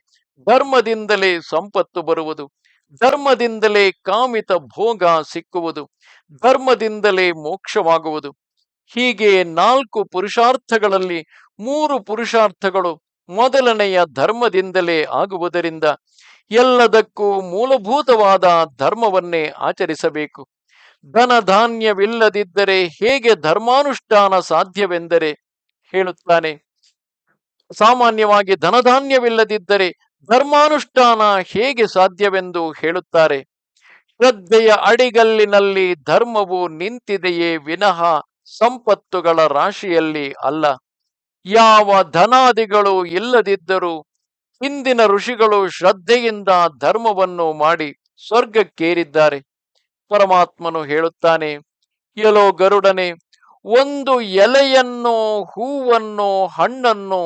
ಧರ್ಮದಿಂದಲೇ ಸಂಪತ್ತು ಬರುವುದು. ಧರ್ಮದಿಂದಲೇ ಕಾಮಿತ ಭೋಗ ಸಿಕ್ಕುವುದು, ಧರ್ಮದಿಂದಲೇ ಮೋಕ್ಷವಾಗುವುದು. ಹೀಗೆ ನಾಲ್ಕು ಪುರುಷಾರ್ಥಗಳಲ್ಲಿ ಮೂರು ಪುರುಷಾರ್ಥಗಳು ಮೊದಲನೆಯ ಧರ್ಮದಿಂದಲೇ ಆಗುವುದರಿಂದ ಎಲ್ಲದಕ್ಕೂ ಮೂಲಭೂತವಾದ ಧರ್ಮವನ್ನೇ ಆಚರಿಸಬೇಕು. ಧನ ಧಾನ್ಯವಿಲ್ಲದಿದ್ದರೆ ಹೇಗೆ ಧರ್ಮಾನುಷ್ಠಾನ ಸಾಧ್ಯವೆಂದರೆ ಹೇಳುತ್ತಾನೆ. ಸಾಮಾನ್ಯವಾಗಿ ಧನಧಾನ್ಯವಿಲ್ಲದಿದ್ದರೆ ಧರ್ಮಾನುಷ್ಠಾನ ಹೇಗೆ ಸಾಧ್ಯವೆಂದು ಹೇಳುತ್ತಾರೆ? ಶ್ರದ್ಧೆಯ ಅಡಿಗಲ್ಲಿನಲ್ಲಿ ಧರ್ಮವು ನಿಂತಿದೆಯೇ ವಿನಃ ಸಂಪತ್ತುಗಳ ರಾಶಿಯಲ್ಲಿ ಅಲ್ಲ. ಯಾವ ಧನಾದಿಗಳು ಇಲ್ಲದಿದ್ದರೂ ಹಿಂದಿನ ಋಷಿಗಳು ಶ್ರದ್ಧೆಯಿಂದ ಧರ್ಮವನ್ನು ಮಾಡಿ ಸ್ವರ್ಗಕ್ಕೇರಿದ್ದಾರೆ. ಪರಮಾತ್ಮನು ಹೇಳುತ್ತಾನೆ ಎಲೋ ಗರುಡನೆ, ಒಂದು ಎಲೆಯನ್ನು, ಹೂವನ್ನು, ಹಣ್ಣನ್ನು,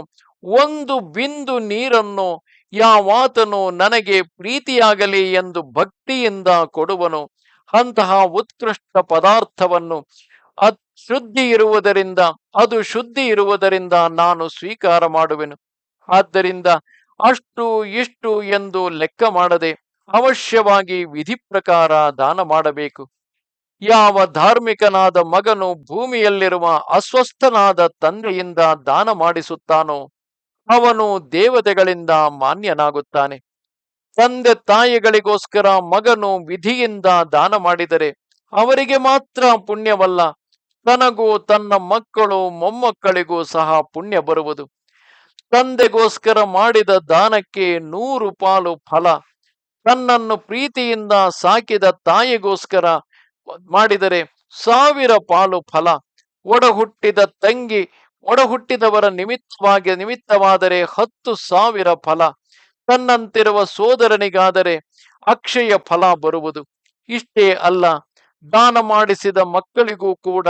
ಒಂದು ಬಿಂದು ನೀರನ್ನು ಯಾವಾತನು ನನಗೆ ಪ್ರೀತಿಯಾಗಲಿ ಎಂದು ಭಕ್ತಿಯಿಂದ ಕೊಡುವನು, ಅಂತಹ ಉತ್ಕೃಷ್ಟ ಪದಾರ್ಥವನ್ನು ಶುದ್ಧಿ ಇರುವುದರಿಂದ, ಅದು ಶುದ್ಧಿ ಇರುವುದರಿಂದ ನಾನು ಸ್ವೀಕಾರ ಮಾಡುವೆನು. ಆದ್ದರಿಂದ ಅಷ್ಟು ಇಷ್ಟು ಎಂದು ಲೆಕ್ಕ ಮಾಡದೆ ಅವಶ್ಯವಾಗಿ ವಿಧಿ ಪ್ರಕಾರ ದಾನ ಮಾಡಬೇಕು. ಯಾವ ಧಾರ್ಮಿಕನಾದ ಮಗನು ಭೂಮಿಯಲ್ಲಿರುವ ಅಸ್ವಸ್ಥನಾದ ತಂದೆಯಿಂದ ದಾನ ಮಾಡಿಸುತ್ತಾನೋ ಅವನು ದೇವತೆಗಳಿಂದ ಮಾನ್ಯನಾಗುತ್ತಾನೆ. ತಂದೆ ತಾಯಿಗಳಿಗೋಸ್ಕರ ಮಗನು ವಿಧಿಯಿಂದ ದಾನ ಮಾಡಿದರೆ ಅವರಿಗೆ ಮಾತ್ರ ಪುಣ್ಯವಲ್ಲ. ತನಗೂ ತನ್ನ ಮಕ್ಕಳು ಮೊಮ್ಮಕ್ಕಳಿಗೂ ಸಹ ಪುಣ್ಯ ಬರುವುದು. ತಂದೆಗೋಸ್ಕರ ಮಾಡಿದ ದಾನಕ್ಕೆ ನೂರು ಪಾಲು ಫಲ. ತನ್ನನ್ನು ಪ್ರೀತಿಯಿಂದ ಸಾಕಿದ ತಾಯಿಗೋಸ್ಕರ ಮಾಡಿದರೆ ಸಾವಿರ ಪಾಲು ಫಲ. ಒಡಹುಟ್ಟಿದ ತಂಗಿ ಒಡ ಹುಟ್ಟಿದವರ ನಿಮಿತ್ತವಾಗಿ ನಿಮಿತ್ತವಾದರೆ ಹತ್ತು ಸಾವಿರ ಫಲ, ತನ್ನಂತಿರುವ ಸೋದರನಿಗಾದರೆ ಅಕ್ಷಯ ಫಲ ಬರುವುದು. ಇಷ್ಟೇ ಅಲ್ಲ, ದಾನ ಮಾಡಿಸಿದ ಮಕ್ಕಳಿಗೂ ಕೂಡ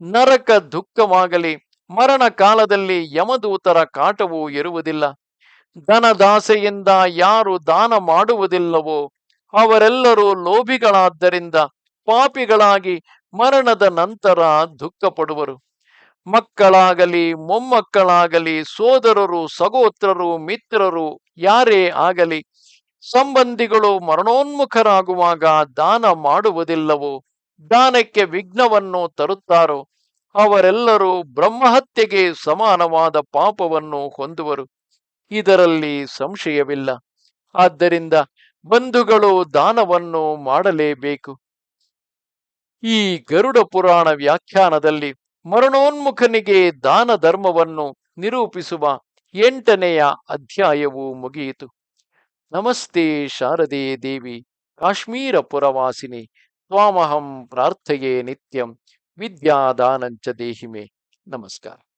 ನರಕ ದುಃಖವಾಗಲಿ, ಮರಣ ಕಾಲದಲ್ಲಿ ಯಮದೂತರ ಕಾಟವೂ ಇರುವುದಿಲ್ಲ. ಧನದಾಸೆಯಿಂದ ಯಾರು ದಾನ ಮಾಡುವುದಿಲ್ಲವೋ, ಅವರೆಲ್ಲರೂ ಲೋಭಿಗಳಾದ್ದರಿಂದ ಪಾಪಿಗಳಾಗಿ ಮರಣದ ನಂತರ ದುಃಖ ಪಡುವರು ಮಕ್ಕಳಾಗಲಿ, ಮೊಮ್ಮಕ್ಕಳಾಗಲಿ, ಸೋದರರು ಸಗೋತ್ರರು ಮಿತ್ರರು ಯಾರೇ ಆಗಲಿ, ಸಂಬಂಧಿಗಳು ಮರಣೋನ್ಮುಖರಾಗುವಾಗ ದಾನ ಮಾಡುವುದಿಲ್ಲವೋ, ದಾನಕ್ಕೆ ವಿಘ್ನವನ್ನು ತರುತ್ತಾರೋ, ಅವರೆಲ್ಲರೂ ಬ್ರಹ್ಮಹತ್ಯೆಗೆ ಸಮಾನವಾದ ಪಾಪವನ್ನು ಹೊಂದುವರು. ಇದರಲ್ಲಿ ಸಂಶಯವಿಲ್ಲ. ಆದ್ದರಿಂದ ಬಂಧುಗಳು ದಾನವನ್ನು ಮಾಡಲೇಬೇಕು. ಈ ಗರುಡ ಪುರಾಣ ವ್ಯಾಖ್ಯಾನದಲ್ಲಿ ಮರಣೋನ್ಮುಖನಿಗೆ ದಾನ ಧರ್ಮವನ್ನು ನಿರೂಪಿಸುವ ಎಂಟನೆಯ ಅಧ್ಯಾಯವು ಮುಗಿಯಿತು. ನಮಸ್ತೆ ಶಾರದೆ ದೇವಿ, ಕಾಶ್ಮೀರ ಪುರವಾಸಿನಿ, ತ್ವಾಮಹಂ ಪ್ರಾರ್ಥೆಯೇ ನಿತ್ಯಂ, ವಿದ್ಯಾದಾನಂಚ ದೇಹಿಮೆ. ನಮಸ್ಕಾರ.